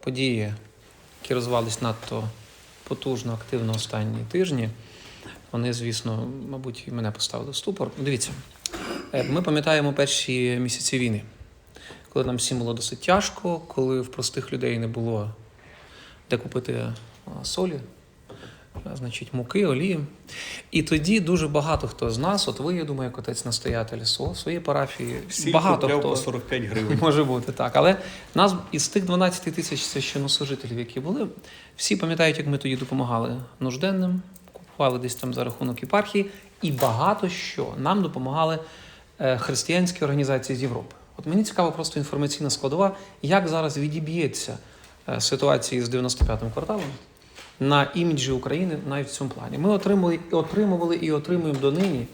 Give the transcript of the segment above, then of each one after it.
події, які розвивались надто потужно, активно останні тижні, вони, звісно, мабуть, і мене поставили в ступор. Дивіться, е, ми пам'ятаємо перші місяці війни, коли нам всім було досить тяжко, коли в простих людей не було де купити солі, значить, муки, олії. І тоді дуже багато хто з нас, от ви, я думаю, як отець настоятель свого- своєї парафії, Всі багато хто по 45 гривень. Може бути так. Але нас із тих 12 тисяч священнослужителів, які були, всі пам'ятають, як ми тоді допомагали нужденним, купували десь там за рахунок єпархії, і багато що нам допомагали е, християнські організації з Європи. От мені цікава просто інформаційна складова, як зараз відіб'ється ситуація з 95-м кварталом на іміджі України навіть в цьому плані. Ми отримали, отримували і отримуємо донині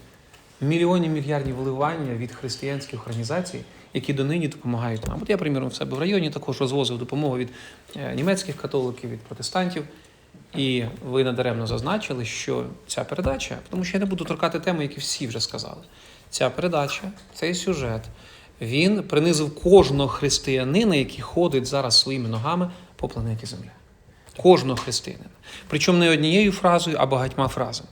мільйонів мільярдів вливання від християнських організацій, які донині допомагають нам. От я, приміром, в себе в районі також розвозив допомогу від е, німецьких католиків, від протестантів. І ви надаремно зазначили, що ця передача, тому що я не буду торкати теми, які всі вже сказали. Ця передача, цей сюжет, він принизив кожного християнина, який ходить зараз своїми ногами по планеті Земля. Кожного християнина. Причому не однією фразою, а багатьма фразами.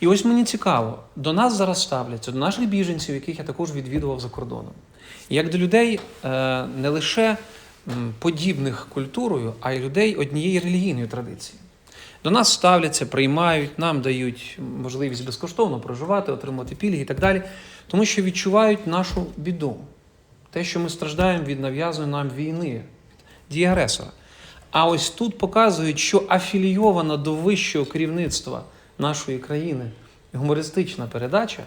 І ось мені цікаво, до нас зараз ставляться, до наших біженців, яких я також відвідував за кордоном, як до людей е, не лише подібних культурою, а й людей однієї релігійної традиції. До нас ставляться, приймають, нам дають можливість безкоштовно проживати, отримати пільги і так далі, тому що відчувають нашу біду, те, що ми страждаємо від нав'язаної нам війни, від дії агресора. А ось тут показують, що афілійована до вищого керівництва нашої країни гумористична передача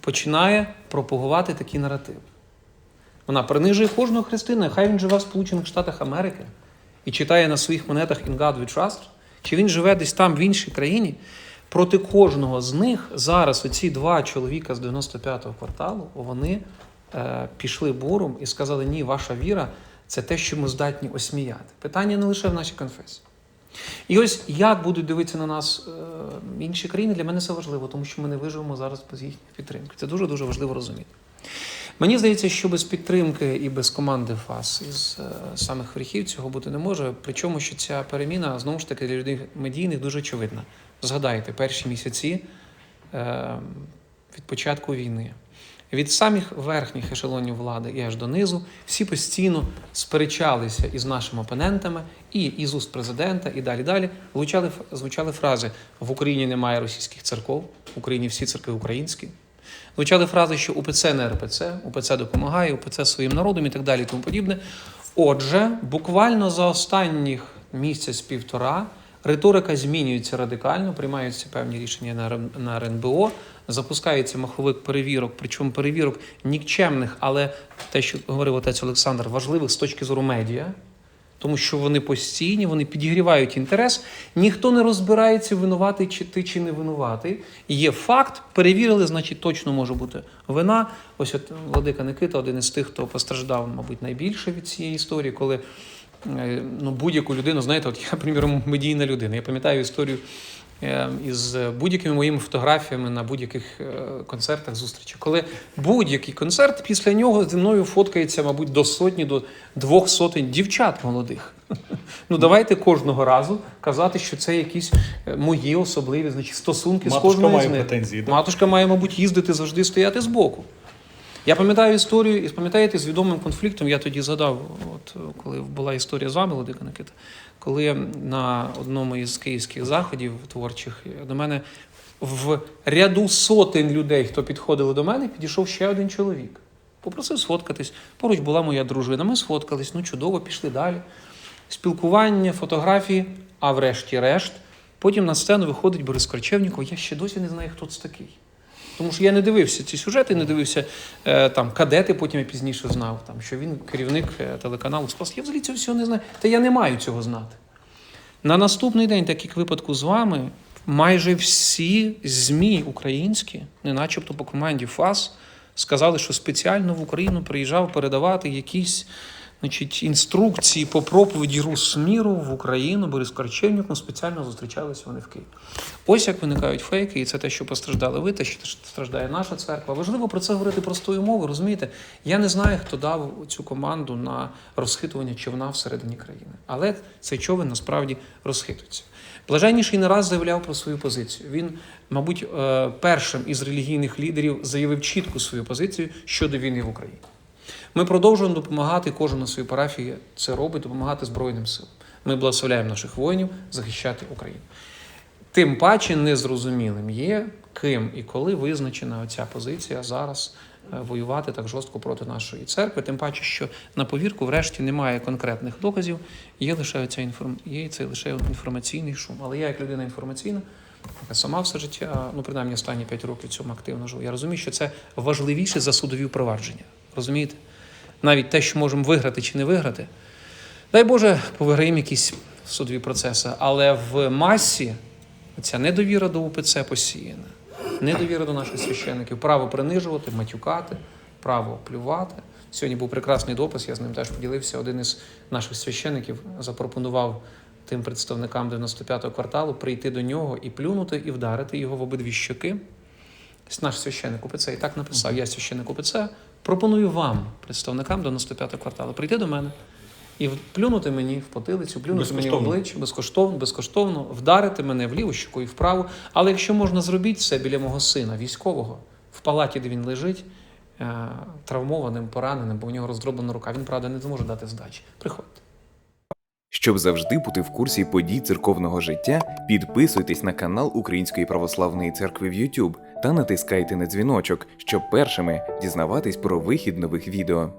починає пропагувати такі наративи. Вона принижує кожного христина, хай він живе в Сполучених Штатах Америки і читає на своїх монетах «In God we trust», чи він живе десь там в іншій країні. Проти кожного з них зараз оці два чоловіка з 95-го кварталу вони е, пішли буром і сказали: ні, ваша віра це те, що ми здатні осміяти. Питання не лише в нашій конфесії. І ось як будуть дивитися на нас е, інші країни, для мене це важливо, тому що ми не виживемо зараз без їхньої підтримки. Це дуже дуже важливо розуміти. Мені здається, що без підтримки і без команди ФАС із е, самих верхів цього бути не може. Причому що ця переміна знову ж таки для людей медійних дуже очевидна. Згадайте перші місяці е, від початку війни. Від самих верхніх ешелонів влади і аж донизу всі постійно сперечалися із нашими опонентами, і із уст президента, і далі далі звучали, звучали фрази: в Україні немає російських церков, в Україні всі церкви українські. Звучали фрази, що УПЦ не РПЦ, УПЦ допомагає, УПЦ своїм народом і так далі, і тому подібне. Отже, буквально за останніх місяць-півтора риторика змінюється радикально, приймаються певні рішення на РНБО, запускається маховик перевірок, причому перевірок нікчемних, але те, що говорив отець Олександр, важливих з точки зору медіа. Тому що вони постійні, вони підігрівають інтерес. Ніхто не розбирається, винуватий чи ти чи не винуватий. Є факт, перевірили, значить точно може бути вина. Ось от Владика Никита, один із тих, хто постраждав, мабуть, найбільше від цієї історії, коли е, ну, будь-яку людину, знаєте, от я, приміром, медійна людина. Я пам'ятаю історію із будь-якими моїми фотографіями на будь-яких е, концертах, зустрічах. Коли будь-який концерт, після нього зі мною фоткається, мабуть, до сотні, до двох сотень дівчат молодих. Ну давайте кожного разу казати, що це якісь е, мої особливі значить, стосунки з Матушка кожною має з них. претензії, да? Матушка має, мабуть, їздити завжди стояти збоку. Я пам'ятаю історію, і пам'ятаєте, з відомим конфліктом я тоді згадав, от коли була історія з вами, Владика Никита, коли на одному із київських заходів творчих до мене в ряду сотень людей, хто підходили до мене, підійшов ще один чоловік. Попросив сфоткатись. Поруч була моя дружина. Ми сфоткались, ну чудово, пішли далі. Спілкування, фотографії, а врешті-решт, потім на сцену виходить Борис Корчевніков. Я ще досі не знаю, хто це такий. Тому що я не дивився ці сюжети, не дивився е, там кадети, потім я пізніше знав, там, що він керівник е, телеканалу Спас. Я взагалі цього всього не знаю. Та я не маю цього знати. На наступний день, так як випадку з вами, майже всі ЗМІ українські, не начебто по команді ФАС, сказали, що спеціально в Україну приїжджав передавати якісь значить, інструкції по проповіді Рус міру в Україну Борис Корчевніком спеціально зустрічалися вони в Києві. Ось як виникають фейки, і це те, що постраждали ви, те, що страждає наша церква. Важливо про це говорити простою мовою. Розумієте, я не знаю, хто дав цю команду на розхитування човна всередині країни, але цей човен насправді розхитується. Блаженніший не раз заявляв про свою позицію. Він, мабуть, е, першим із релігійних лідерів заявив чітку свою позицію щодо війни в Україні. Ми продовжуємо допомагати кожен на своїй парафії це робить, допомагати Збройним силам. Ми благословляємо наших воїнів захищати Україну. Тим паче незрозумілим є, ким і коли визначена оця позиція зараз е, воювати так жорстко проти нашої церкви. Тим паче, що на повірку, врешті, немає конкретних доказів, є лише оця інформ... є це лише інформаційний шум. Але я, як людина інформаційна, яка сама все життя, ну принаймні останні 5 років цьому активно живу. Я розумію, що це важливіше за судові впровадження. Розумієте? Навіть те, що можемо виграти чи не виграти. Дай Боже, повиграємо якісь судові процеси, але в масі ця недовіра до УПЦ посіяна, недовіра до наших священників, право принижувати, матюкати, право плювати. Сьогодні був прекрасний допис, я з ним теж поділився. Один із наших священників запропонував тим представникам 95-го кварталу прийти до нього і плюнути, і вдарити його в обидві щоки. Наш священник УПЦ і так написав: Я священник УПЦ, пропоную вам, представникам 95-го кварталу, прийти до мене і плюнути мені в потилицю, плюнути мені в обличчя, безкоштовно, безкоштовно, вдарити мене в ліву щоку і вправу. Але якщо можна зробіть це біля мого сина, військового, в палаті, де він лежить, е, травмованим, пораненим, бо в нього роздроблена рука. Він, правда, не зможе дати здачі. Приходьте. Щоб завжди бути в курсі подій церковного життя, підписуйтесь на канал Української православної церкви в YouTube та натискайте на дзвіночок, щоб першими дізнаватись про вихід нових відео.